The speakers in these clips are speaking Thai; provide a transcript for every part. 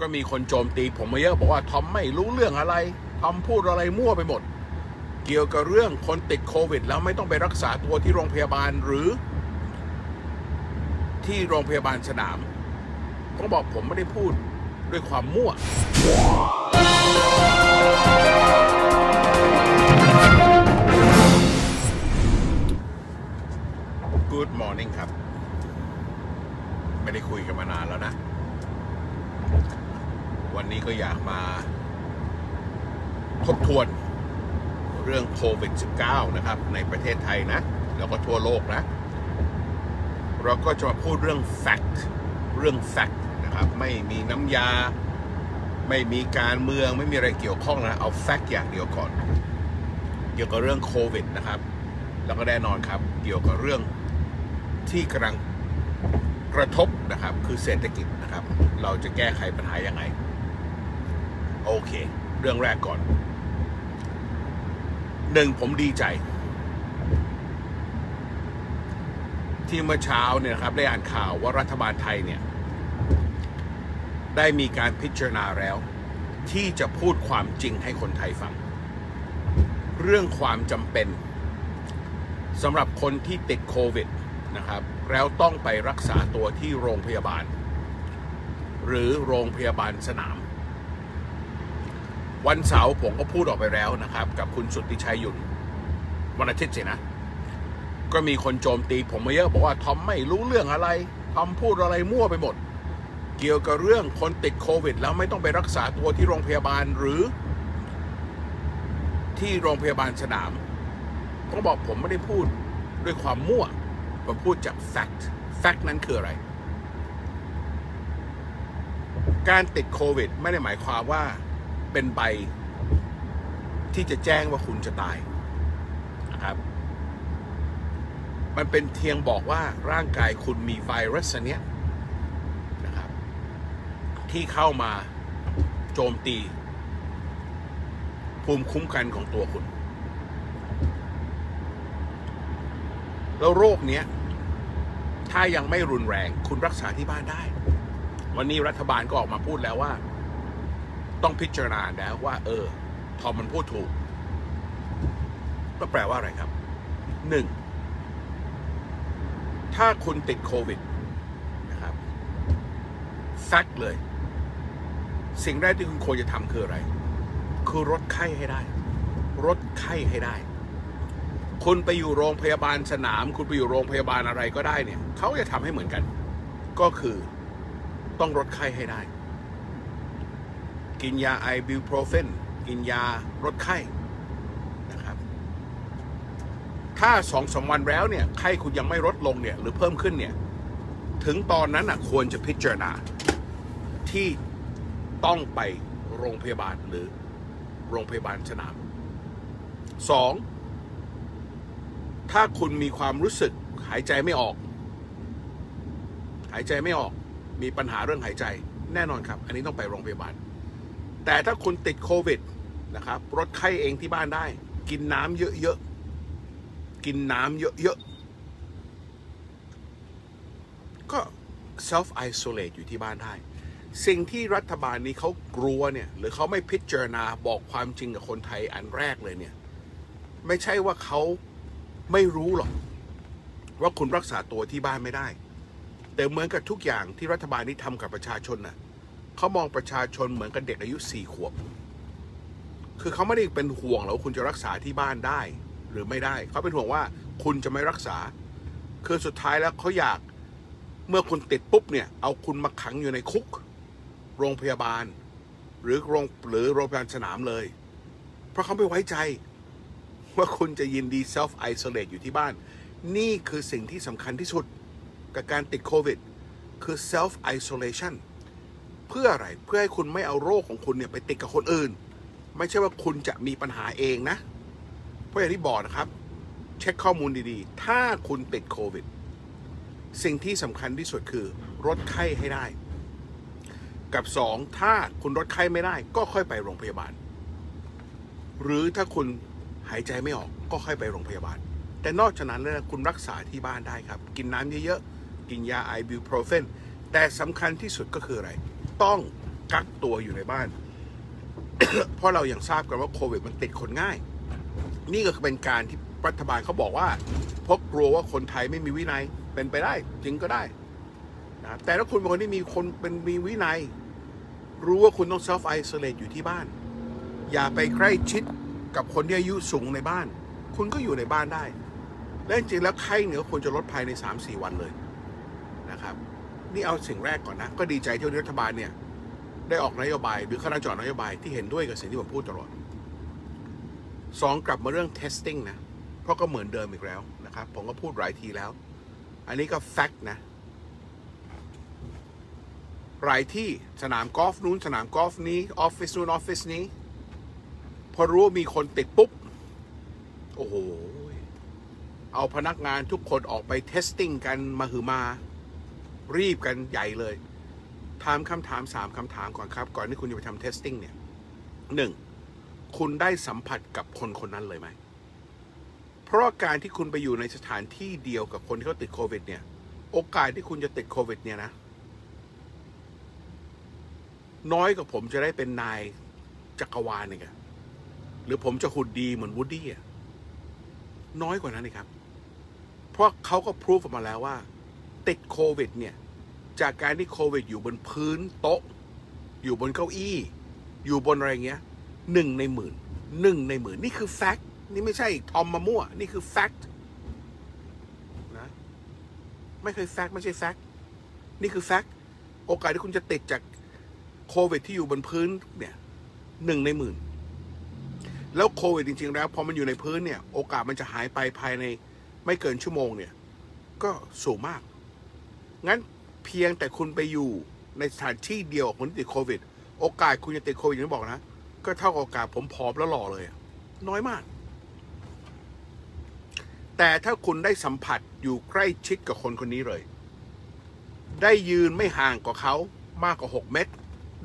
ก็มีคนโจมตีผมมาเยอะบอกว่าทอมไม่รู้เรื่องอะไรทอมพูดอะไรมั่วไปหมด เกี่ยวกับเรื่องคนติดโควิด แล้วไม่ต้องไปรักษาตัวที่โรงพยาบาลหรือ ที่โรงพยาบาลสนามต้องบอกผมไม่ได้พูดด้วยความมั่ว Good morning ครับ ไม่ได้คุยกันมานานแล้วนะ วันนี้ก็อยากมาทบทวนเรื่องโควิด -19 นะครับ ในประเทศไทยนะ แล้วก็ทั่วโลกนะ เราก็จะมาพูดเรื่อง fact เรื่อง fact นะครับ ไม่มีน้ำยา ไม่มีการเมืองไม่มีอะไรเกี่ยวข้องนะ เอา fact อย่างเดียวก่อน เกี่ยวกับเรื่องโควิดนะครับ แล้วก็แน่นอนครับ เกี่ยวกับเรื่องที่กำลังกระทบนะครับ คือเศรษฐกิจนะครับ เราจะแก้ไขปัญหายังไง โอเค เรื่องแรกก่อนหนึ่งผมดีใจ ที่เมื่อเช้าเนี่ยครับได้อ่านข่าวว่ารัฐบาลไทยเนี่ย ได้มีการพิจารณาแล้ว ที่จะพูดความจริงให้คนไทยฟัง เรื่องความจำเป็นสำหรับคนที่ติดโควิดนะครับ แล้วต้องไปรักษาตัวที่โรงพยาบาล หรือโรงพยาบาลสนาม วันเสาร์ผมก็พูดออกไปแล้วนะครับ กับคุณสุทธิชัยยุ่นวันอาทิตย์สินะก็มีคนโจมตีผมมาเยอะบอกว่าทอมไม่รู้เรื่องอะไรทอมพูดอะไรมั่วไปหมด เกี่ยวกับเรื่องคนติดโควิด แล้วไม่ต้องไปรักษาตัวที่โรงพยาบาลหรือ ที่โรงพยาบาลสนามต้องบอกผมไม่ได้พูดด้วยความมั่วผมพูดจาก fact fact นั้นคืออะไร การติดโควิด ไม่ได้หมายความว่า เป็นใบที่จะแจ้งว่าคุณจะตายนะครับ มันเป็นเทียงบอกว่าร่างกายคุณมีไวรัสอันเนี้ยนะครับ ที่เข้ามาโจมตี ภูมิคุ้มกันของตัวคุณ แล้วโรคเนี้ย ถ้ายังไม่รุนแรงคุณรักษาที่บ้านได้ วันนี้รัฐบาลก็ออกมาพูดแล้วว่า ต้องพิจารณาแล้วว่า เออ ทอมมันพูดถูก ก็แปลว่าอะไรครับหนึ่งถ้าคุณติดโควิดนะครับแฟกเลย สิ่งแรกที่คุณควรจะทำคืออะไร คือลดไข้ให้ได้ลดไข้ให้ได้ คุณไปอยู่โรงพยาบาลสนาม คุณไปอยู่โรงพยาบาลอะไรก็ได้เนี่ยเขาจะทำให้เหมือนกัน ก็คือต้องลดไข้ให้ได้ กินยาไอบิวโปรเฟนกินยาลดไข้นะครับ ถ้าสองสามวันแล้วเนี่ยไข้คุณยังไม่ลดลงเนี่ยหรือเพิ่มขึ้นเนี่ยถึงตอนนั้นอะควรจะพิจารณาที่ต้องไปโรงพยาบาลหรือโรงพยาบาลสนามสองถ้าคุณมีความรู้สึกหายใจไม่ออก หายใจไม่ออกมีปัญหาเรื่องหายใจ แน่นอนครับ อันนี้ต้องไปโรงพยาบาล แต่ถ้าคุณติดโควิดนะครับลดไข้เองที่บ้านได้ กินน้ำเยอะๆ กินน้ำเยอะๆ ก็ self isolate อยู่ที่บ้านได้ สิ่งที่รัฐบาลนี้เขากลัวเนี่ย หรือเขาไม่พิจารณาบอกความจริงกับคนไทยอันแรกเลยเนี่ย ไม่ใช่ว่าเขาไม่รู้หรอก ว่าคุณรักษาตัวที่บ้านไม่ได้ แต่เหมือนกับทุกอย่างที่รัฐบาลนี้ทำกับประชาชนน่ะ เขามองประชาชนเหมือนกับเด็กอายุสี่ขวบ คือเขาไม่ได้เป็นห่วงหรอกว่าคุณจะรักษาที่บ้านได้ หรือไม่ได้ เขาเป็นห่วงว่าคุณจะไม่รักษา คือสุดท้ายแล้วเขาอยากเมื่อคุณติดปุ๊บเนี่ย เอาคุณมาขังอยู่ในคุก โรงพยาบาล หรือโรงหรือโรงพยาบาลสนามเลย เพราะเขาไม่ไว้ใจ ว่าคุณจะยินดี self isolate อยู่ที่บ้าน นี่คือสิ่งที่สำคัญที่สุด กับการติดโควิด คือ self isolation เพื่ออะไรเพื่อให้คุณไม่เอาโรคของคุณเนี่ยไปติดกับคนอื่น ไม่ใช่ว่าคุณจะมีปัญหาเองนะ เพราะอย่างที่บอกนะครับ เช็คข้อมูลดีๆ ถ้าคุณติดโควิด สิ่งที่สำคัญที่สุดคือลดไข้ให้ได้ กับสองถ้าคุณลดไข้ไม่ได้ ก็ค่อยไปโรงพยาบาล หรือถ้าคุณหายใจไม่ออกก็ค่อยไปโรงพยาบาล แต่นอกจากนั้นแล้วคุณรักษาที่บ้านได้ครับ กินน้ำเยอะๆ กินยาไอบิวโปรเฟนแต่สำคัญที่สุดก็คืออะไร ต้องกักตัวอยู่ในบ้าน เพราะเราอย่างทราบกันว่าโควิดมันติดคนง่าย นี่ก็เป็นการที่รัฐบาลเขาบอกว่าเพราะกลัวว่าคนไทยไม่มีวินัยเป็นไปได้ จริงก็ได้นะแต่ถ้าคุณเป็นคนที่มีคนเป็นมีวินัย รู้ว่าคุณต้อง self isolate อยู่ที่บ้าน อย่าไปใกล้ชิดกับคนที่อายุสูงในบ้าน คุณก็อยู่ในบ้านได้ และจริงแล้วไข้เหนือควรจะลดภายใน 3-4 วันเลย นี่เอาสิ่งแรกก่อนนะ ก็ดีใจที่รัฐบาลเนี่ย ได้ออกนโยบาย หรือคณะจออนโยบายที่เห็นด้วยกับสิ่งที่ผมพูดตลอดสองกลับมาเรื่อง testing นะ เพราะก็เหมือนเดิมอีกแล้วนะครับ ผมก็พูดหลายทีแล้ว อันนี้ก็ fact นะหลายที่สนามกอล์ฟนู้นสนามกอล์ฟนี้ออฟฟิศนู้นออฟฟิศนี้ พอรู้ว่ามีคนติดปุ๊บ โอ้โห เอาพนักงานทุกคนออกไปเทสติ้งกันมาหือมา รีบกันใหญ่เลย ถามคำถามสามคำถามก่อนครับ ก่อนที่คุณจะไปทำเทสติ้งเนี่ยหนึ่งคุณได้สัมผัสกับคนคนนั้นเลยไหม เพราะการที่คุณไปอยู่ในสถานที่เดียวกับคนที่เขาติดโควิด เนี่ย โอกาสที่คุณจะติดโควิด เนี่ยนะ น้อยกว่าผมจะได้เป็นนายจักรวาลเนี่ยหรือผมจะหุ่นดีเหมือนวูดดี้อะน้อยกว่านั้นเลยครับ เพราะเขาก็พิสูจออกมาแล้วว่า ติดโควิดเนี่ยจากการที่โควิด อยู่บนพื้นโต๊ะ อยู่บนเก้าอี้ อยู่บนอะไรเงี้ยหนึ่งในหมื่นหนึ่งในหมื่นนี่คือแฟกต์นี่ไม่ใช่ทอมมามั่ว นี่คือแฟกต์นะไม่เคยแฟกต์ไม่ใช่แฟกต์นี่คือแฟกต์โอกาสที่คุณจะติดจากโควิด ที่อยู่บนพื้นเนี่ยหนึ่งในหมื่นแล้วโควิดจริง ๆ แล้วพอมันอยู่ในพื้นเนี่ย โอกาสมันจะหายไปภายในไม่เกินชั่วโมงเนี่ย ก็สูงมาก งั้นเพียงแต่คุณไปอยู่ในสถานที่เดียวคนที่ติดโควิด โอกาสคุณจะติดโควิดอย่างที่บอกนะ ก็เท่ากับโอกาสผมผอมแล้วหล่อเลย น้อยมาก แต่ถ้าคุณได้สัมผัสอยู่ใกล้ชิดกับคนคนนี้เลย ได้ยืนไม่ห่างกว่าเขามากกว่า 6 เมตร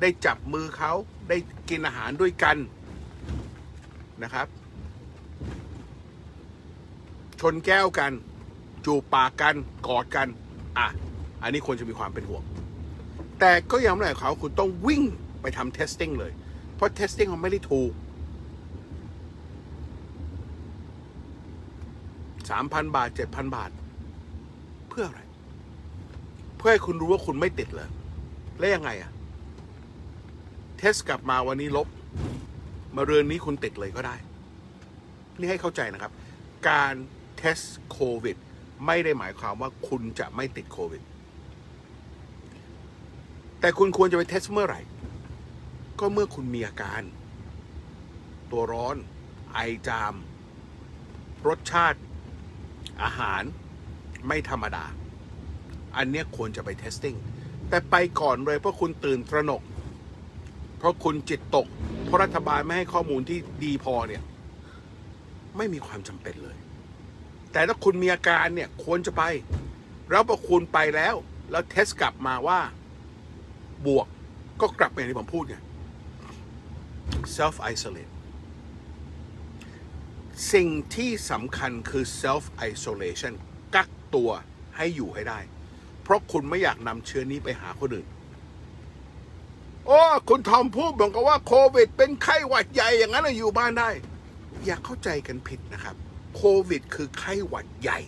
ได้จับมือเขาได้กินอาหารด้วยกันนะครับ ชนแก้วกัน จูบปากกัน กอดกัน อะ อันนี้ควรจะมีความเป็นห่วง แต่ก็ยังไม่ได้เขาคุณต้องวิ่งไปทำ testing เลย เพราะ testing มันไม่ได้ถูก3,000บาท7,000บาท เพื่ออะไร เพื่อให้คุณรู้ว่าคุณไม่ติดเลยแล้วยังไงอะเทสกลับมาวันนี้ลบ มาเรือนนี้คุณติดเลยก็ได้ นี่ให้เข้าใจนะครับ การเทสโควิด ไม่ได้หมายความว่าคุณจะไม่ติดโควิด แต่คุณควรจะไปเทสเมื่อไหร่ ก็เมื่อคุณมีอาการ ตัวร้อน ไอจาม รสชาติ อาหารไม่ธรรมดา อันเนี้ยควรจะไปเทสติ้ง แต่ไปก่อนเลยเพราะคุณตื่นตระหนก เพราะคุณจิตตก เพราะรัฐบาลไม่ให้ข้อมูลที่ดีพอเนี่ยไม่มีความจำเป็นเลย แต่ถ้าคุณมีอาการเนี่ยควรจะไป แล้วพอคุณไปแล้ว แล้วเทสกลับมาว่า บวกก็กลับไปอย่างที่ผมพูดไง self isolate สิ่งที่สำคัญคือ self isolation กักตัวให้อยู่ให้ได้ เพราะคุณไม่อยากนำเชื้อนี้ไปหาคนอื่น โอ้ คุณทอมพูดเหมือนกับว่าโควิด เป็นไข้หวัดใหญ่อย่างนั้นน่ะอยู่บ้านได้ อย่าเข้าใจกันผิดนะครับ โควิด คือไข้หวัดใหญ่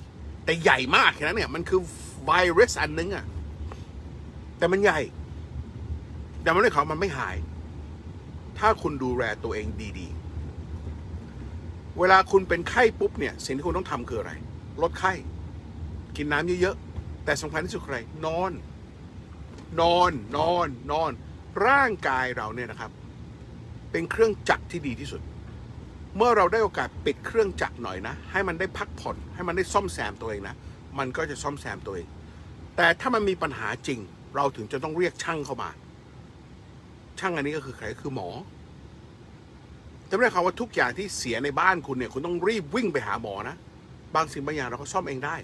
แต่ใหญ่มากแค่นั้นเนี่ย มันคือไวรัสอันนึงอะแต่มันใหญ่ แต่มันไม่ได้ของมันไม่หาย ถ้าคุณดูแลตัวเองดีๆ เวลาคุณเป็นไข้ปุ๊บเนี่ยสิ่งที่คุณต้องทำคืออะไร ลดไข้ กินน้ำเยอะๆ แต่สำคัญที่สุดคืออะไร นอน นอน นอน นอน ร่างกายเราเนี่ยนะครับ เป็นเครื่องจักรที่ดีที่สุด เมื่อเราได้โอกาสปิดเครื่องจักรหน่อยนะ ให้มันได้พักผ่อน ให้มันได้ซ่อมแซมตัวเองนะ มันก็จะซ่อมแซมตัวเอง แต่ถ้ามันมีปัญหาจริง เราถึงจะต้องเรียกช่างเข้ามา ช่างอันนี้ก็คือใครก็คือหมอแต่ไม่ได้ความว่าทุกอย่างที่เสียในบ้านคุณเนี่ย คุณต้องรีบวิ่งไปหาหมอนะ บางสิ่งบางอย่างเราก็ซ่อมเองได้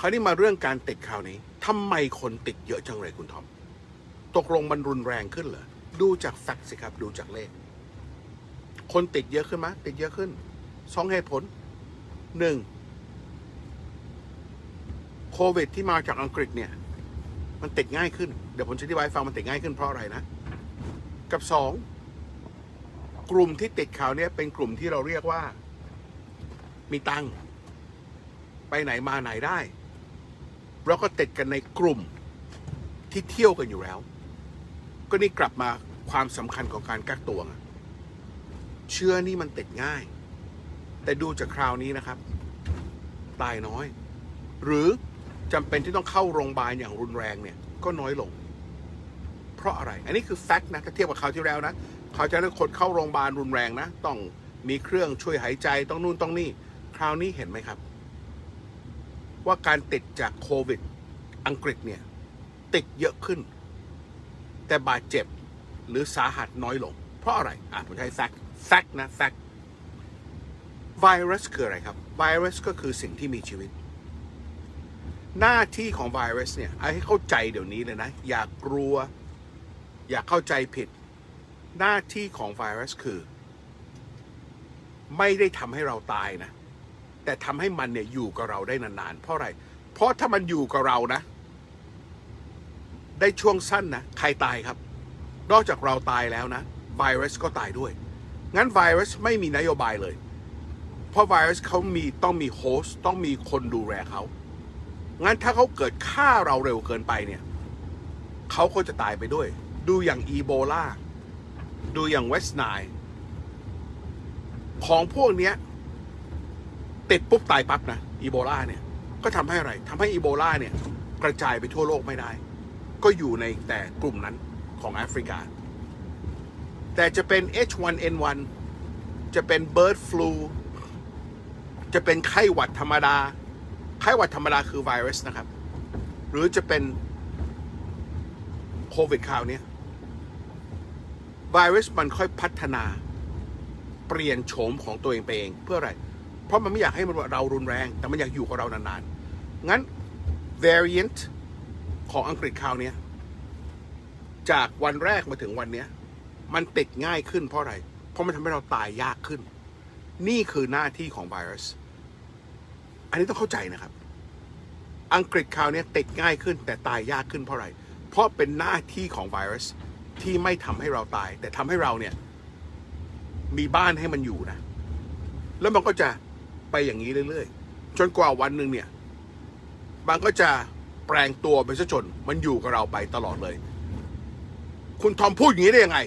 คราวนี้มาเรื่องการติดคราวนี้ทำไมคนติดเยอะจังเลยคุณทอม ตกลงมันรุนแรงขึ้นเหรอ ดูจากแฟกต์สิครับ ดูจากเลข คนติดเยอะขึ้นไหมติดเยอะขึ้น สองเหตุผล หนึ่ง โควิดที่มาจากอังกฤษเนี่ย มันติดง่ายขึ้น เดี๋ยวผมจะอธิบายให้ฟังมันติดง่ายขึ้นเพราะอะไรนะ กับสองกลุ่มที่ติดข่าวเนี้ยเป็นกลุ่มที่เราเรียกว่า มีตังค์ไปไหนมาไหนได้ เราก็ติดกันในกลุ่มที่เที่ยวกันอยู่แล้ว ก็นี่กลับมาความสำคัญของการกักตัวเชื้อนี่มันติดง่าย แต่ดูจากคราวนี้นะครับ ตายน้อย หรือ จำเป็นที่ต้องเข้าโรงพยาบาลอย่างรุนแรงเนี่ยก็น้อยลง เพราะอะไร อันนี้คือแฟกต์นะถ้าเทียบกับคราวที่แล้วนะคราวที่แล้วคนเข้าโรงพยาบาลรุนแรงนะ ต้องมีเครื่องช่วยหายใจต้องนู่นต้องนี่ คราวนี้เห็นไหมครับ ว่าการติดจากโควิด อังกฤษเนี่ย ติดเยอะขึ้น แต่บาดเจ็บหรือสาหัสน้อยลง เพราะอะไรอะผมใช้แฟกต์แฟกต์นะแฟกต์ไวรัสคืออะไรครับ ไวรัสก็คือสิ่งที่มีชีวิต หน้าที่ของไวรัสเนี่ยให้เข้าใจเดี๋ยวนี้เลยนะ อย่ากกลัว อย่าเข้าใจผิด หน้าที่ของไวรัสคือ ไม่ได้ทำให้เราตายนะ แต่ทำให้มันเนี่ยอยู่กับเราได้นานๆ เพราะอะไร เพราะถ้ามันอยู่กับเรานะ ได้ช่วงสั้นนะ ใครตายครับ นอกจากเราตายแล้วนะไวรัสก็ตายด้วย งั้นไวรัสไม่มีนโยบายเลย เพราะไวรัสเขามีต้องมีโฮสต์ต้องมีคนดูแลเขา งั้นถ้าเขาเกิดฆ่าเราเร็วเกินไปเนี่ยเขาก็จะตายไปด้วย ดูอย่างอีโบลาดูอย่างเวสไนของพวกเนี้ยติดปุ๊บตายปั๊บนะอีโบลาเนี่ยก็ทำให้อะไรทำให้อีโบลาเนี่ยกระจายไปทั่วโลกไม่ได้ ก็อยู่ในแต่กลุ่มนั้นของแอฟริกา แต่จะเป็น H1N1 จะเป็น bird flu จะเป็นไข้หวัดธรรมดา ไข้หวัดธรรมดาคือไวรัสนะครับ หรือจะเป็นโควิดคราวนี้ไวรัสมันค่อยพัฒนาเปลี่ยนโฉมของตัวเองไปเองเพื่ออะไร เพราะมันไม่อยากให้มันเรารุนแรง แต่มันอยากอยู่กับเรานานๆ งั้น variant ของอังกฤษคราวนี้จากวันแรกมาถึงวันนี้มันติดง่ายขึ้นเพราะอะไร เพราะมันทำให้เราตายยากขึ้น นี่คือหน้าที่ของไวรัส อันนี้ต้องเข้าใจนะครับ อังกฤษคราวนี้ติดง่ายขึ้นแต่ตายยากขึ้นเพราะอะไร เพราะเป็นหน้าที่ของไวรัสที่ไม่ทำให้เราตาย แต่ทำให้เราเนี่ย มีบ้านให้มันอยู่นะ แล้วมันก็จะไปอย่างนี้เรื่อยๆ จนกว่าวันหนึ่งเนี่ย มันก็จะแปลงตัวไปซะจนมันอยู่กับเราไปตลอดเลย คุณทอมพูดอย่างนี้ได้ยังไง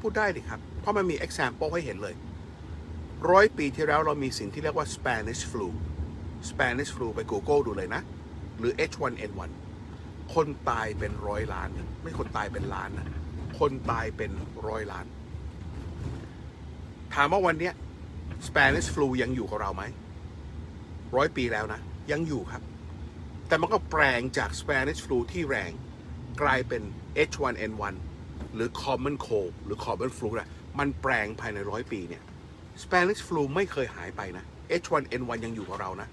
พูดได้ดิครับ เพราะมันมี example ให้เห็นเลย ร้อยปีที่แล้วเรามีสิ่งที่เรียกว่า Spanish flu Spanish flu ไป Google ดูเลยนะ หรือ H1N1 คนตายเป็นร้อยล้าน ไม่คนตายเป็นล้านนะ คนตายเป็นร้อยล้าน ถามว่าวันเนี้ย Spanish flu ยังอยู่กับเราไหม ร้อยปีแล้วนะ ยังอยู่ครับ แต่มันก็แปลงจาก Spanish flu ที่แรง กลายเป็น H1N1 หรือ common cold หรือ common flu นะมันแปลงภายในร้อยปีเนี่ย Spanish flu ไม่เคยหายไปนะ H1N1 ยังอยู่กับเรานะ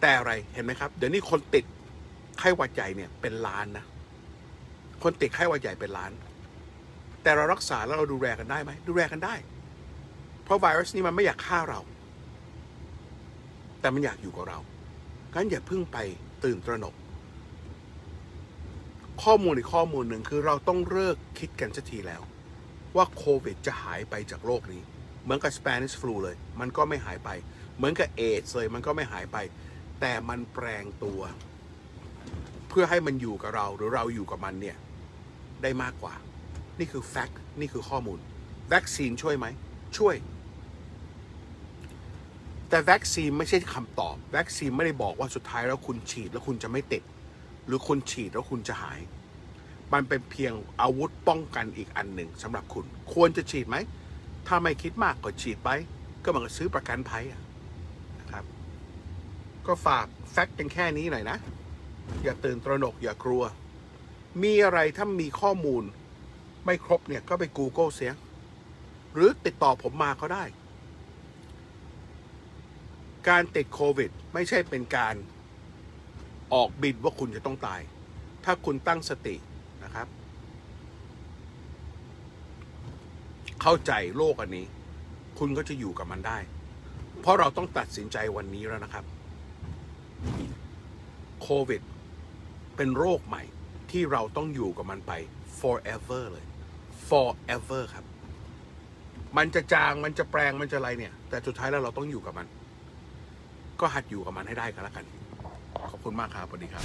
แต่อะไรเห็นไหมครับ เดี๋ยวนี้คนติดไข้หวัดใหญ่เนี่ยเป็นล้านนะ คนติดไข้หวัดใหญ่เป็นล้าน แต่เรารักษาแล้วเราดูแลกันได้ไหม ดูแลกันได้ เพราะไวรัสนี้มันไม่อยากฆ่าเรา แต่มันอยากอยู่กับเรางั้นอย่าเพิ่งไปตื่นตระหนก ข้อมูลอีกข้อมูลหนึ่งคือเราต้องเลิกคิดกันสักทีแล้ว ว่าโควิดจะหายไปจากโลกนี้ เหมือนกับ Spanish flu เลย มันก็ไม่หายไป เหมือนกับเอดเลย มันก็ไม่หายไป แต่มันแปลงตัว เพื่อให้มันอยู่กับเราหรือเราอยู่กับมันเนี่ย ได้มากกว่า นี่คือแฟกต์นี่คือข้อมูล วัคซีนช่วยไหม ช่วย แต่วัคซีนไม่ใช่คำตอบ วัคซีนไม่ได้บอกว่าสุดท้ายแล้วคุณฉีดแล้วคุณจะไม่ติด หรือคุณฉีดแล้วคุณจะหาย มันเป็นเพียงอาวุธป้องกันอีกอันหนึ่งสำหรับคุณ ควรจะฉีดไหม ถ้าไม่คิดมากก็ฉีดไป ก็เหมันก็ซื้อประกันภัยอะนะ ก็ฝากแฟกต์กันแค่นี้หน่อยนะ อย่าตื่นตระหนกอย่ากลัว มีอะไรถ้ามีข้อมูล ไม่ครบเนี่ยก็ไป Google เสีย หรือติดต่อผมมาก็ได้ การติดโควิด ไม่ใช่เป็นการออกบิดว่าคุณจะต้องตาย ถ้าคุณตั้งสตินะครับ เข้าใจโลกอันนี้ คุณก็จะอยู่กับมันได้ เพราะเราต้องตัดสินใจวันนี้แล้วนะครับ โควิด เป็นโรคใหม่ที่เราต้องอยู่กับมันไป forever เลย forever ครับ มันจะจางมันจะแปลงมันจะอะไรเนี่ย แต่สุดท้ายแล้วเราต้องอยู่กับมัน ก็หัดอยู่กับมันให้ได้กันแล้วกัน ขอบคุณมากครับสวัสดีครับ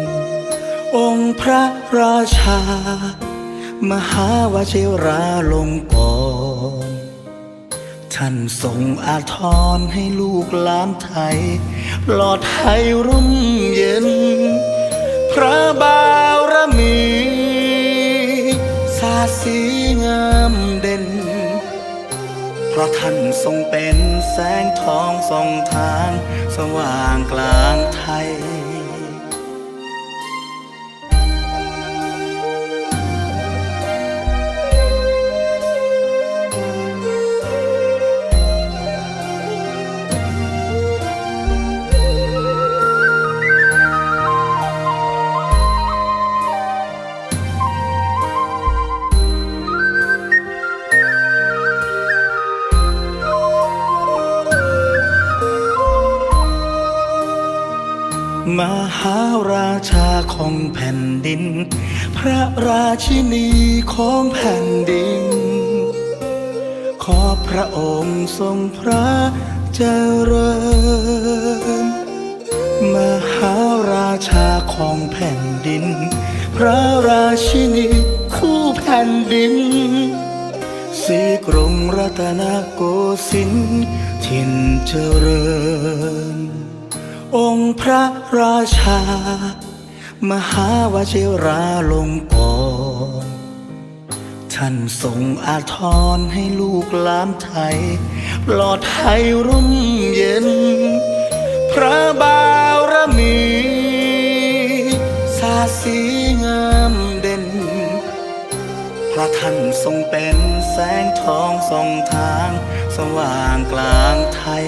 องค์พระราชา มหาวชิราลงกรท่านทรงอาทรให้ลูกหลานไทยปลอดภัยร่มเย็น พระบารมีสาสีงามเด่น เพราะท่านทรงเป็นแสงทองส่องทาง สว่างกลางไทย มหาราชาของแผ่นดิน พระราชินีของแผ่นดิน ขอพระองค์ทรงพระเจริญ มหาราชาของแผ่นดิน พระราชินีคู่แผ่นดินสีกรุงรัตนโกสินทร์ถิ่นเจริญ องค์พระราชา มหาวชิราลงกรท่านทรงอาทรให้ลูกหลานไทย ปลอดภัยร่มเย็น พระบารมีสาสีงามเด่น พระท่านทรงเป็นแสงทองส่องทาง สว่างกลางไทย